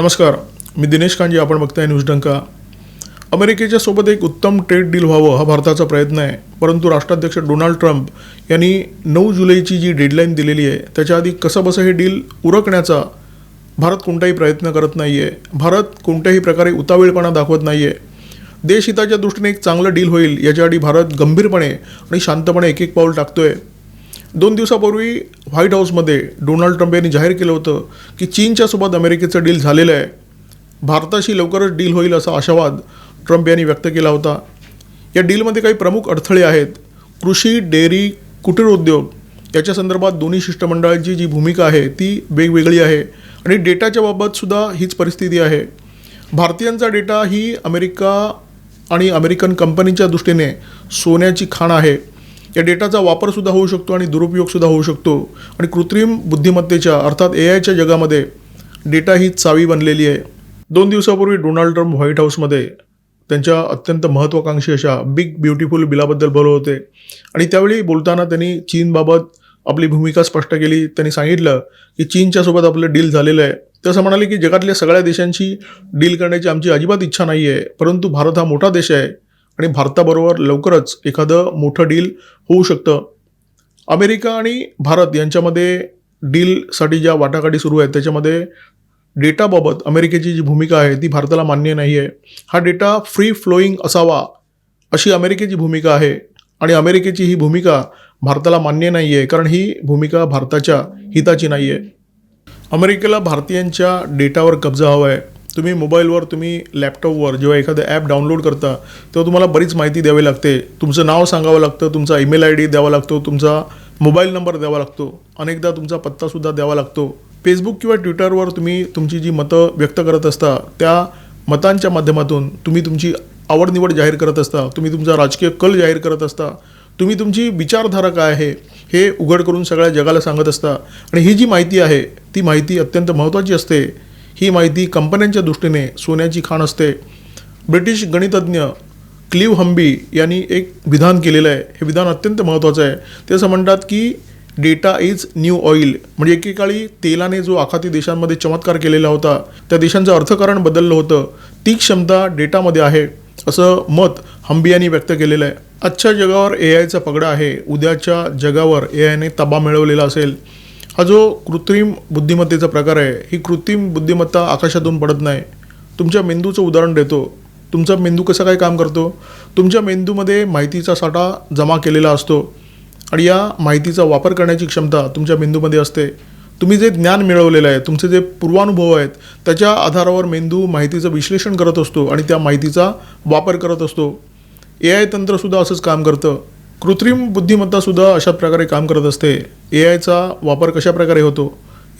नमस्कार. मी दिनेश कांजे आपण बघताय न्यूज डंका. अमेरिकेच्या सोबत एक उत्तम ट्रेड डील व्हावं हा भारताचा प्रयत्न आहे. परंतु राष्ट्राध्यक्ष डोनाल्ड ट्रम्प यांनी नऊ जुलैची जी डेडलाईन दिलेली आहे त्याच्या आधी कसं बसं हे डील उरकण्याचा भारत कोणताही प्रयत्न करत नाही आहे भारत कोणत्याही प्रकारे उतावीळपणा दाखवत नाही आहे देशहिताच्या दृष्टीने एक चांगलं डील होईल याच्यासाठी भारत गंभीरपणे आणि शांतपणे एक एक पाऊल टाकतोय. दोन दिवसापूर्वी व्हाईट हाऊसमध्ये डोनाल्ड ट्रम्प यांनी जाहीर केलं होतं की चीनच्यासोबत अमेरिकेचं डील झालेलं आहे. भारताशी लवकरच डील होईल असा आशावाद ट्रम्प यांनी व्यक्त केला होता. या डीलमध्ये काही प्रमुख अडथळे आहेत. कृषी डेअरी कुटीर उद्योग याच्या संदर्भात दोन्ही शिष्टमंडळाची जी भूमिका आहे ती वेगवेगळी आहे आणि डेटाच्या बाबतसुद्धा हीच परिस्थिती आहे. भारतीयांचा डेटा ही अमेरिका आणि अमेरिकन कंपनीच्या दृष्टीने सोन्याची खाण आहे. या डेटाचा वापरसुद्धा होऊ शकतो आणि दुरुपयोगसुद्धा होऊ शकतो. आणि कृत्रिम बुद्धिमत्तेच्या अर्थात ए आयच्या जगामध्ये डेटा ही चावी बनलेली आहे. दोन दिवसापूर्वी डोनाल्ड ट्रम्प व्हाईट हाऊसमध्ये त्यांच्या अत्यंत महत्त्वाकांक्षी अशा बिग ब्युटिफुल बिलाबद्दल बोलत होते. आणि त्यावेळी बोलताना त्यांनी चीनबाबत आपली भूमिका स्पष्ट केली. त्यांनी सांगितलं की चीनच्या सोबत आपलं डील झालेलं आहे. तसं म्हणाले की जगातल्या सगळ्या देशांशी डील करण्याची आमची अजिबात इच्छा नाही आहे परंतु भारत हा मोठा देश आहे. आणि भारताबरोबर लवकरच एखादं मोठं डील होऊ शकतं. अमेरिका आणि भारत यांच्यामध्ये डीलसाठी ज्या वाटाघाटी सुरू आहेत त्याच्यामध्ये डेटाबाबत अमेरिकेची जी भूमिका आहे ती भारताला मान्य नाही आहे. हा डेटा फ्री फ्लोईंग असावा अशी अमेरिकेची भूमिका आहे आणि अमेरिकेची ही भूमिका भारताला मान्य नाही आहे कारण ही भूमिका भारताच्या हिताची नाही आहे. अमेरिकेला भारतीयांच्या डेटावर कब्जा हवा आहे. तुम्ही मोबाईलवर तुम्ही लॅपटॉपवर जेव्हा एखादं ॲप डाउनलोड करता तेव्हा तुम्हाला बरीच माहिती द्यावी लागते. तुमचं नाव सांगावं लागतं तुमचा ईमेल आय डी द्यावा लागतो तुमचा मोबाईल नंबर द्यावा लागतो. अनेकदा तुमचा पत्तासुद्धा द्यावा लागतो. फेसबुक किंवा ट्विटरवर तुम्ही तुमची जी मतं व्यक्त करत असता त्या मतांच्या माध्यमातून तुम्ही तुमची आवडनिवड जाहीर करत असता तुम्ही तुमचा राजकीय कल जाहीर करत असता तुम्ही तुमची विचारधारा काय आहे हे उघड करून सगळ्या जगाला सांगत असता. आणि ही जी माहिती आहे ती माहिती अत्यंत महत्त्वाची असते. ही माहिती कंपन्यांच्या दृष्टीने सोन्याची खाण असते. ब्रिटिश गणितज्ञ क्लिव हंबी यांनी एक विधान केलेलं आहे. हे विधान अत्यंत महत्त्वाचं आहे. ते असं म्हणतात की डेटा इज न्यू ऑइल म्हणजे एकेकाळी तेलाने जो आखाती देशांमध्ये चमत्कार केलेला होता त्या देशांचं अर्थकारण बदललं होतं. ती क्षमता डेटामध्ये आहे असं मत हंबी यांनी व्यक्त केलेलं आहे. आजच्या जगावर ए आयचा पगडा आहे. उद्याच्या जगावर ए आयने तबा मिळवलेला असेल. हा जो कृत्रिम बुद्धिमत्तेचा प्रकार आहे ही कृत्रिम बुद्धिमत्ता आकाशातून पडत नाही. तुमच्या मेंदूचं उदाहरण देतो. तुमचा मेंदू कसा काय काम करतो? तुमच्या मेंदूमध्ये माहितीचा साठा जमा केलेला असतो. आणि या माहितीचा वापर करण्याची क्षमता तुमच्या मेंदूमध्ये असते. तुम्ही जे ज्ञान मिळवलेलं आहे तुमचे जे पूर्वानुभव आहेत त्याच्या आधारावर मेंदू माहितीचं विश्लेषण करत असतो आणि त्या माहितीचा वापर करत असतो. ए आय तंत्रसुद्धा असंच काम करतं. कृत्रिम बुद्धिमत्तासुद्धा अशा प्रकारे काम करत असते. ए आयचा वापर कशा प्रकारे होतो?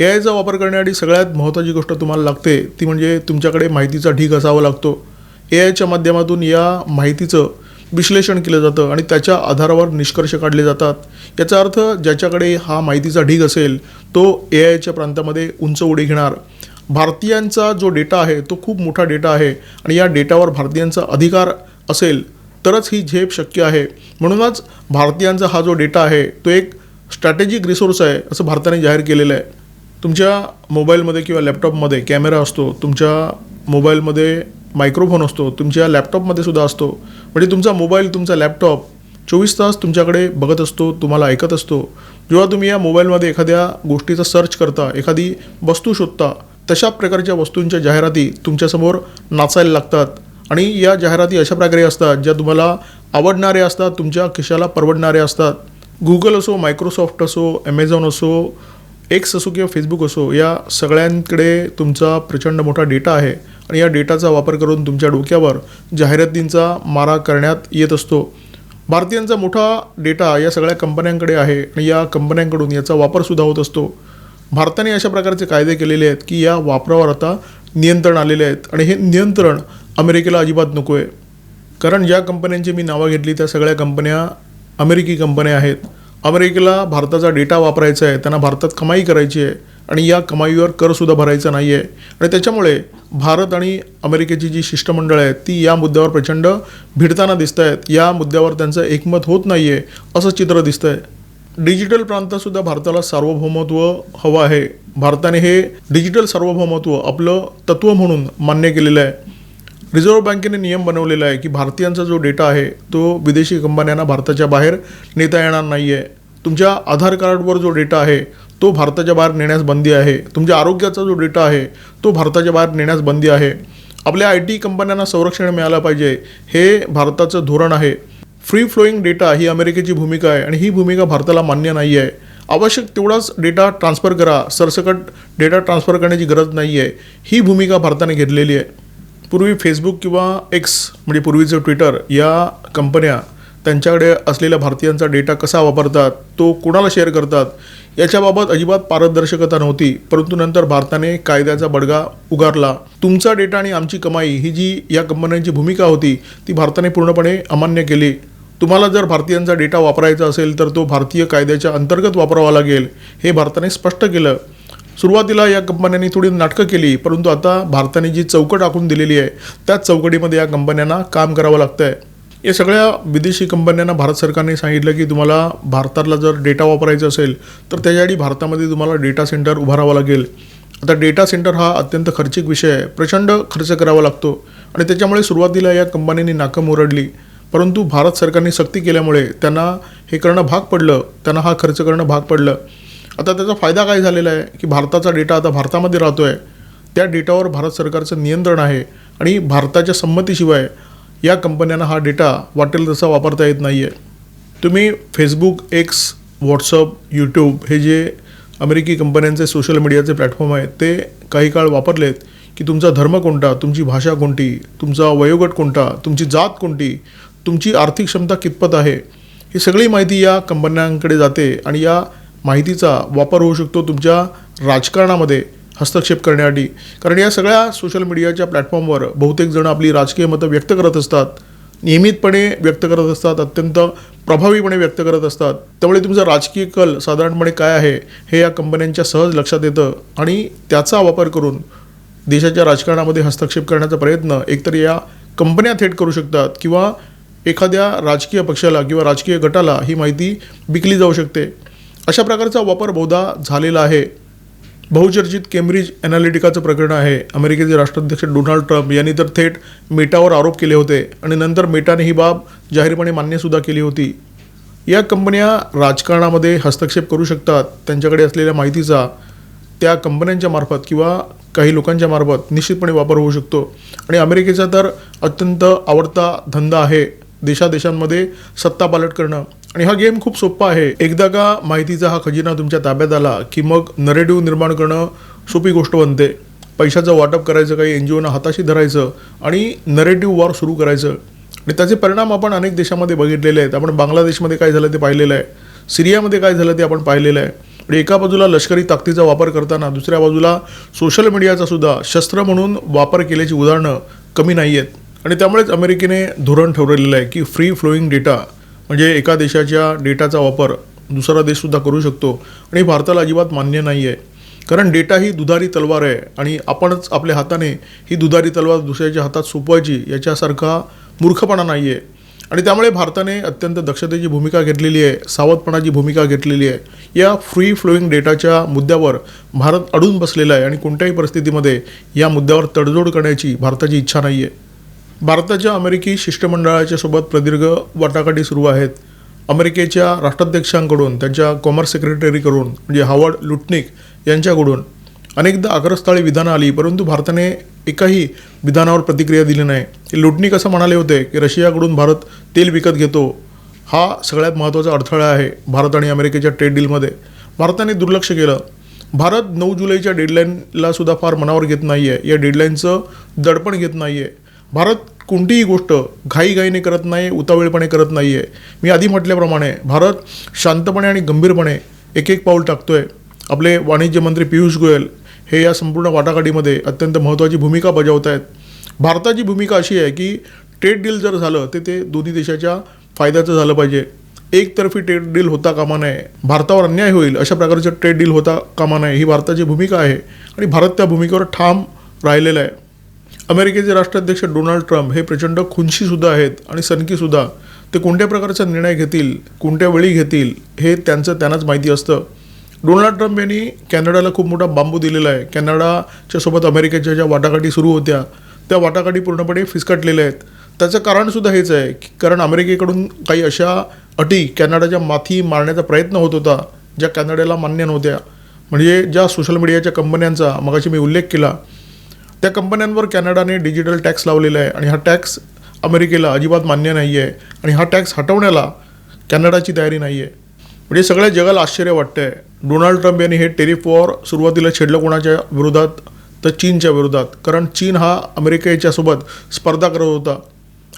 ए आयचा वापर करण्यासाठी सगळ्यात महत्त्वाची गोष्ट तुम्हाला लागते ती म्हणजे तुमच्याकडे माहितीचा ढीग असावा लागतो. ए आयच्या माध्यमातून या माहितीचं विश्लेषण केलं जातं आणि त्याच्या आधारावर निष्कर्ष काढले जातात. याचा अर्थ ज्याच्याकडे हा माहितीचा ढीग असेल तो ए आयच्या प्रांतामध्ये उंच उडी घेणार. भारतीयांचा जो डेटा आहे तो खूप मोठा डेटा आहे आणि या डेटावर भारतीयांचा अधिकार असेल तरच ही झेप शक्य आहे. म्हणूनच भारतीयांचा हा जो डेटा आहे तो एक स्ट्रॅटेजिक रिसोर्स आहे असं भारताने जाहीर केलेलं आहे. तुमच्या मोबाईलमध्ये किंवा लॅपटॉपमध्ये कॅमेरा असतो तुमच्या मोबाईलमध्ये मायक्रोफोन असतो तुमच्या लॅपटॉपमध्ये सुद्धा असतो. म्हणजे तुमचा मोबाईल तुमचा लॅपटॉप चोवीस तास तुमच्याकडे बघत असतो तुम्हाला ऐकत असतो. जेव्हा तुम्ही या मोबाईलमध्ये एखाद्या गोष्टीचा सर्च करता एखादी वस्तू शोधता तशा प्रकारच्या वस्तूंच्या जाहिराती तुमच्यासमोर नाचायला लागतात. आणि या जाहिराती अशा प्रकारे असतात ज्या तुम्हाला आवडणाऱ्या असतात तुमच्या खिशाला परवडणाऱ्या असतात. गुगल असो मायक्रोसॉफ्ट असो ॲमेझॉन असो एक्स असो किंवा फेसबुक असो या सगळ्यांकडे तुमचा प्रचंड मोठा डेटा आहे आणि या डेटाचा वापर करून तुमच्या डोक्यावर जाहिरातींचा मारा करण्यात येत असतो. भारतीयांचा मोठा डेटा या सगळ्या कंपन्यांकडे आहे आणि या कंपन्यांकडून याचा वापरसुद्धा होत असतो. भारताने अशा प्रकारचे कायदे केलेले आहेत की या वापरावर आता नियंत्रण आलेले आहेत आणि हे नियंत्रण अमेरिकेला अजिबात नको आहे कारण ज्या कंपन्यांची मी नावं घेतली त्या सगळ्या कंपन्या अमेरिकी कंपन्या आहेत. अमेरिकेला भारताचा डेटा वापरायचा आहे त्यांना भारतात कमाई करायची आहे आणि या कमाईवर करसुद्धा भरायचा नाही आहे आणि त्याच्यामुळे भारत आणि अमेरिकेची जी शिष्टमंडळ आहेत ती या मुद्द्यावर प्रचंड भिडताना दिसत आहेत या मुद्द्यावर त्यांचं एकमत होत नाही आहे असं चित्र दिसतं आहे डिजिटल प्रांतातसुद्धा भारताला सार्वभौमत्व हवं आहे. भारताने हे डिजिटल सार्वभौमत्व आपलं तत्त्व म्हणून मान्य केलेलं आहे. रिझर्व्ह बँकेने नियम बनवलेला आहे की भारतीयांचा जो डेटा आहे तो विदेशी कंपन्यांना भारताच्या बाहेर नेता येणार नाही आहे तुमच्या आधार कार्डवर जो डेटा आहे तो भारताच्या बाहेर नेण्यास बंदी आहे. तुमच्या आरोग्याचा जो डेटा आहे तो भारताच्या बाहेर नेण्यास बंदी आहे. आपल्या आय टी कंपन्यांना संरक्षण मिळालं पाहिजे हे भारताचं धोरण आहे. फ्री फ्लोईंग डेटा ही अमेरिकेची भूमिका आहे आणि ही भूमिका भारताला मान्य नाही आहे. आवश्यक तेवढाच डेटा ट्रान्सफर करा. सरसकट डेटा ट्रान्सफर करण्याची गरज नाही आहे ही भूमिका भारताने घेतलेली आहे. पूर्वी फेसबुक किंवा एक्स म्हणजे पूर्वीचं ट्विटर या कंपन्या त्यांच्याकडे असलेल्या भारतीयांचा डेटा कसा वापरतात तो कोणाला शेअर करतात याच्याबाबत अजिबात पारदर्शकता नव्हती. परंतु नंतर भारताने कायद्याचा बडगा उगारला. तुमचा डेटा आणि आमची कमाई ही जी या कंपन्यांची भूमिका होती ती भारताने पूर्णपणे अमान्य केली. तुम्हाला जर भारतीयांचा डेटा वापरायचा असेल तर तो भारतीय कायद्याच्या अंतर्गत वापरावा लागेल हे भारताने स्पष्ट केलं. सुरुवातीला या कंपन्यांनी थोडी नाटकं केली परंतु आता भारताने जी चौकट आखून दिलेली आहे त्याच चौकटीमध्ये या कंपन्यांना काम करावं लागतं आहे या सगळ्या विदेशी कंपन्यांना भारत सरकारने सांगितलं की तुम्हाला भारतातला जर डेटा वापरायचा असेल तर त्याच्यासाठी भारतामध्ये तुम्हाला डेटा सेंटर उभारावं लागेल. आता डेटा सेंटर हा अत्यंत खर्चिक विषय आहे. प्रचंड खर्च करावा लागतो. आणि त्याच्यामुळे सुरुवातीला या कंपन्यांनी नाकं ओरडली परंतु भारत सरकारने सक्ती केल्यामुळे त्यांना हे करणं भाग पडलं. त्यांना हा खर्च करणं भाग पडलं. आता त्याचा फायदा काय झालेला आहे की भारताचा डेटा आता भारतामध्ये राहतो आहे त्या डेटावर भारत सरकारचं नियंत्रण आहे आणि भारताच्या संमतीशिवाय या कंपन्यांना हा डेटा वाटेल तसा वापरता येत नाही आहे तुम्ही फेसबुक एक्स व्हॉट्सअप यूट्यूब हे जे अमेरिकी कंपन्यांचे सोशल मीडियाचे प्लॅटफॉर्म आहेत ते काही काळ वापरलेत की तुमचा धर्म कोणता तुमची भाषा कोणती तुमचा वयोगट कोणता तुमची जात कोणती तुमची आर्थिक क्षमता कितपत आहे ही सगळी माहिती या कंपन्यांकडे जाते आणि या माहितीचा वापर होऊ शकतो तुमच्या राजकारणामध्ये हस्तक्षेप करण्यासाठी. कारण या सगळ्या सोशल मीडियाच्या प्लॅटफॉर्मवर बहुतेक जण आपली राजकीय मतं व्यक्त करत असतात. नियमितपणे व्यक्त करत असतात अत्यंत प्रभावीपणे व्यक्त करत असतात. त्यामुळे तुमचा राजकीय कल साधारणपणे काय आहे हे या कंपन्यांच्या सहज लक्षात येतं आणि त्याचा वापर करून देशाच्या राजकारणामध्ये हस्तक्षेप करण्याचा प्रयत्न एकतर या कंपन्या थेट करू शकतात किंवा एखाद्या राजकीय पक्षाला किंवा राजकीय गटाला ही माहिती विकली जाऊ शकते. अशा प्रकारचा वापर बहुधा झालेला आहे. बहुचर्चित केम्ब्रिज ॲनालिटिकाचं प्रकरण आहे. अमेरिकेचे राष्ट्राध्यक्ष डोनाल्ड ट्रम्प यांनी तर थेट मेटावर आरोप केले होते आणि नंतर मेटाने ही बाब जाहीरपणे मान्यसुद्धा केली होती. या कंपन्या राजकारणामध्ये हस्तक्षेप करू शकतात त्यांच्याकडे असलेल्या माहितीचा त्या कंपन्यांच्या मार्फत किंवा काही लोकांच्या मार्फत निश्चितपणे वापर होऊ शकतो. आणि अमेरिकेचा तर अत्यंत आवडता धंदा आहे. देशादेशांमध्ये सत्ता पालट करणं. आणि हा गेम खूप सोपा आहे. एकदा का माहितीचा हा खजिना तुमच्या ताब्यात आला की मग नरेटिव्ह निर्माण करणं सोपी गोष्ट बनते. पैशाचं वाटप करायचं काही एन जी ओना हाताशी धरायचं आणि नरेटिव्ह वॉर सुरू करायचं. आणि त्याचे परिणाम आपण अनेक देशामध्ये बघितलेले आहेत. आपण बांगलादेशमध्ये काय झालं ते पाहिलेलं आहे. सिरियामध्ये काय झालं ते आपण पाहिलेलं आहे. आणि एका बाजूला लष्करी ताकदीचा वापर करताना दुसऱ्या बाजूला सोशल मीडियाचा सुद्धा शस्त्र म्हणून वापर केल्याची उदाहरणं कमी नाही आहेत आणि त्यामुळेच अमेरिकेने धोरण ठरवलेलं आहे की फ्री फ्लोईंग डेटा म्हणजे एका देशाच्या डेटाचा वापर दुसरा देशसुद्धा करू शकतो. आणि भारताला अजिबात मान्य नाही आहे कारण डेटा ही दुधारी तलवार आहे आणि आपणच आपल्या हाताने ही दुधारी तलवार दुसऱ्याच्या हातात सोपवायची याच्यासारखा मूर्खपणा नाही आहे आणि त्यामुळे भारताने अत्यंत दक्षतेची भूमिका घेतलेली आहे सावधपणाची भूमिका घेतलेली आहे. या फ्री फ्लोईंग डेटाच्या मुद्द्यावर भारत अडून बसलेला आहे आणि कोणत्याही परिस्थितीमध्ये या मुद्द्यावर तडजोड करण्याची भारताची इच्छा नाही आहे भारताच्या अमेरिकी शिष्टमंडळाच्या सोबत प्रदीर्घ वाटाघाटी सुरू आहेत. अमेरिकेच्या राष्ट्राध्यक्षांकडून त्यांच्या कॉमर्स सेक्रेटरीकडून म्हणजे हावर्ड लुटनिक यांच्याकडून अनेकदा आग्रस्थाळी विधानं आली परंतु भारताने एकाही विधानावर प्रतिक्रिया दिली नाही. लुटनिक असं म्हणाले होते की रशियाकडून भारत तेल विकत घेतो हा सगळ्यात महत्त्वाचा अडथळा आहे भारत आणि अमेरिकेच्या ट्रेड डीलमध्ये भारताने दुर्लक्ष केलं. भारत नऊ जुलैच्या डेडलाईनला सुद्धा फार मनावर घेत नाही आहे या डेडलाईनचं दडपण घेत नाही आहे भारत कोणतीही गोष्ट घाईघाईने करत नाही उतावीळपणे करत नाही आहे मी आधी म्हटल्याप्रमाणे भारत शांतपणे आणि गंभीरपणे एक एक पाऊल टाकतो आहे आपले वाणिज्य मंत्री पियुष गोयल हे या संपूर्ण वाटाघाटीमध्ये अत्यंत महत्त्वाची भूमिका बजावत आहेत भारताची भूमिका अशी आहे की ट्रेड डील जर झालं तर ते दोन्ही देशाच्या फायद्याचं झालं पाहिजे. एकतर्फी ट्रेड डील होता कामा नये. भारतावर अन्याय होईल अशा प्रकारचं ट्रेड डील होता कामा नये ही भारताची भूमिका आहे. आणि भारत त्या भूमिकेवर ठाम राहिलेला आहे. अमेरिकेचे राष्ट्राध्यक्ष डोनाल्ड ट्रम्प हे प्रचंड खुनशीसुद्धा आहेत आणि सनकीसुद्धा ते कोणत्या प्रकारचा निर्णय घेतील कोणत्या वेळी घेतील हे त्यांचं त्यांनाच माहिती असतं. डोनाल्ड ट्रम्प यांनी कॅनडाला खूप मोठा बांबू दिलेला आहे. कॅनडाच्या सोबत अमेरिकेच्या ज्या वाटाघाटी सुरू होत्या त्या वाटाघाटी पूर्णपणे फिसकटलेल्या आहेत. त्याचं कारणसुद्धा हेच आहे की कारण अमेरिकेकडून काही अशा अटी कॅनडाच्या माथी मारण्याचा प्रयत्न होत होता ज्या कॅनडाला मान्य नव्हत्या. म्हणजे ज्या सोशल मीडियाच्या कंपन्यांचा मगाशी मी उल्लेख केला त्या कंपन्यांवर कॅनडाने डिजिटल टॅक्स लावलेला आहे आणि हा टॅक्स अमेरिकेला अजिबात मान्य नाही आहे आणि हा टॅक्स हटवण्याला कॅनडाची तयारी नाही आहे म्हणजे सगळ्या जगाला आश्चर्य वाटतं आहे डोनाल्ड ट्रम्प यांनी हे टेरिफ वॉर सुरुवातीला छेडलं कोणाच्या विरोधात? तर चीनच्या विरोधात. कारण चीन हा अमेरिकेच्यासोबत स्पर्धा करत होता.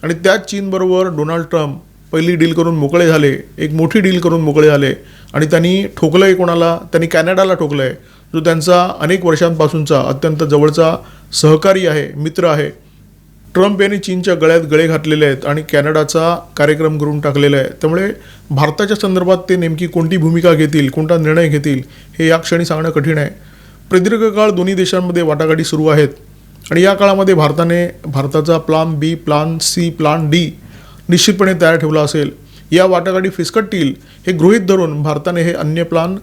आणि त्याच चीनबरोबर डोनाल्ड ट्रम्प पहिली डील करून मोकळे झाले. एक मोठी डील करून मोकळे झाले. आणि त्यांनी ठोकलं आहे कोणाला? त्यांनी कॅनडाला ठोकलं आहे जो त्यांचा अनेक वर्षांपासूनचा अत्यंत जवळचा सहकारी आहे मित्र आहे. ट्रम्प यांनी चीनच्या गळ्यात गळे घातलेले आहेत आणि कॅनडाचा कार्यक्रम करून टाकलेला आहे. त्यामुळे भारताच्या संदर्भात ते नेमकी कोणती भूमिका घेतील कोणता निर्णय घेतील हे या क्षणी सांगणं कठीण आहे. प्रदीर्घ काळ दोन्ही देशांमध्ये वाटाघाटी सुरू आहेत आणि या काळामध्ये भारताने भारताचा plan B plan C plan D निश्चितपणे तयार ठेवला असेल. या वाटाघाटी फिसकटतील हे गृहीत धरून भारताने हे अन्य प्लान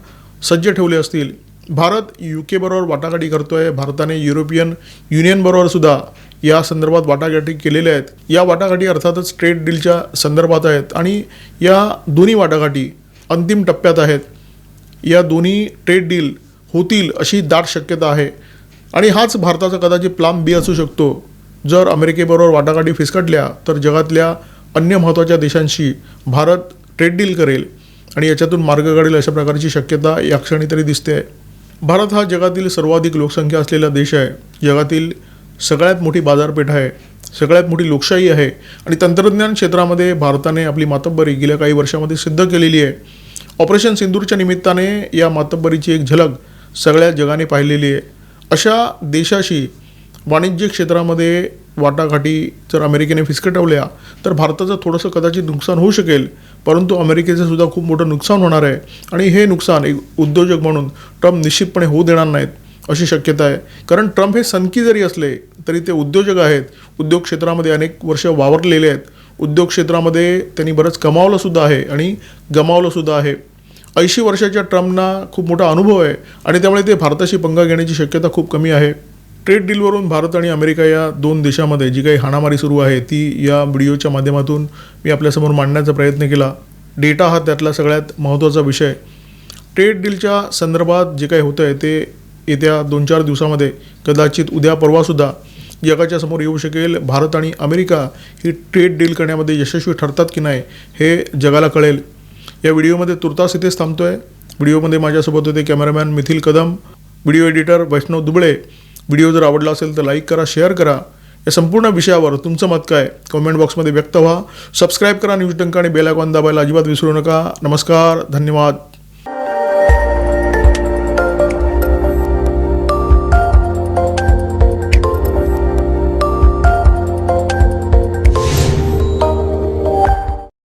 सज्ज ठेवले असतील. भारत यू केबरोबर वाटाघाटी आहे भारताने युरोपियन युनियनबरोबर सुद्धा या संदर्भात वाटाघाटी केलेल्या आहेत. या वाटाघाटी अर्थातच ट्रेड डीलच्या संदर्भात आहेत आणि या दोन्ही वाटाघाटी अंतिम टप्प्यात आहेत. या दोन्ही ट्रेड डील होतील अशी दाट शक्यता आहे. आणि हाच भारताचा कदाचित प्लान बी असू शकतो. जर अमेरिकेबरोबर वाटाघाटी फिसकटल्या तर जगातल्या अन्य महत्त्वाच्या देशांशी भारत ट्रेड डील करेल. आणि याच्यातून मार्ग काढेल अशा प्रकारची शक्यता या क्षणी तरी दिसते आहे. भारत हा जगातील सर्वाधिक लोकसंख्या असलेला देश आहे. जगातील सगळ्यात मोठी बाजारपेठ आहे. सगळ्यात मोठी लोकशाही आहे. आणि तंत्रज्ञान क्षेत्रामध्ये भारताने आपली मातब्बरी गेल्या काही वर्षामध्ये सिद्ध केलेली आहे. ऑपरेशन सिंदूरच्या निमित्ताने या मातब्बरीची एक झलक सगळ्या जगाने पाहिलेली आहे. अशा देशाशी वाणिज्य क्षेत्रामध्ये वाटाघाटी जर अमेरिकेने फिसकटवल्या तर भारताचं थोडंसं कदाचित नुकसान होऊ शकेल. परंतु अमेरिकेचं सुद्धा खूप मोठं नुकसान होणार आहे. आणि हे नुकसान एक उद्योजक म्हणून ट्रम्प निश्चितपणे होऊ देणार नाहीत अशी शक्यता आहे. कारण ट्रम्प हे सनकी जरी असले तरी ते उद्योजक आहेत. उद्योग क्षेत्रामध्ये अनेक वर्ष वावरलेले आहेत. उद्योग क्षेत्रामध्ये त्यांनी बरंच कमावलंसुद्धा आहे आणि गमावलंसुद्धा आहे. ऐंशी वर्षाच्या ट्रम्पना खूप मोठा अनुभव आहे आणि त्यामुळे ते भारताशी पंगा घेण्याची शक्यता खूप कमी आहे. ट्रेड डीलवरून भारत आणि अमेरिका या दोन देशामध्ये जी काही हाणामारी सुरू आहे ती या व्हिडिओच्या माध्यमातून मी आपल्यासमोर मांडण्याचा प्रयत्न केला. डेटा हा त्यातला सगळ्यात महत्त्वाचा विषय. ट्रेड डीलच्या संदर्भात जे काही होतं आहे ते येत्या दोन चार दिवसामध्ये कदाचित उद्या परवासुद्धा जगाच्या समोर येऊ शकेल. भारत आणि अमेरिका ही ट्रेड डील करण्यामध्ये यशस्वी ठरतात की नाही हे जगाला कळेल. या व्हिडिओमध्ये तुर्तास इथेच थांबतो आहे व्हिडिओमध्ये माझ्यासोबत होते cameraman Mithil Kadam video editor Vaishnav Duble video जर आवडला असेल तर लाईक करा शेअर करा. या संपूर्ण विषयावर तुमचं मत काय? कमेंट बॉक्समध्ये व्यक्त व्हा. सबस्क्राईब करा न्यूज टंका आणि बेल आयकॉन दाबायला अजिबात विसरू नका. नमस्कार धन्यवाद.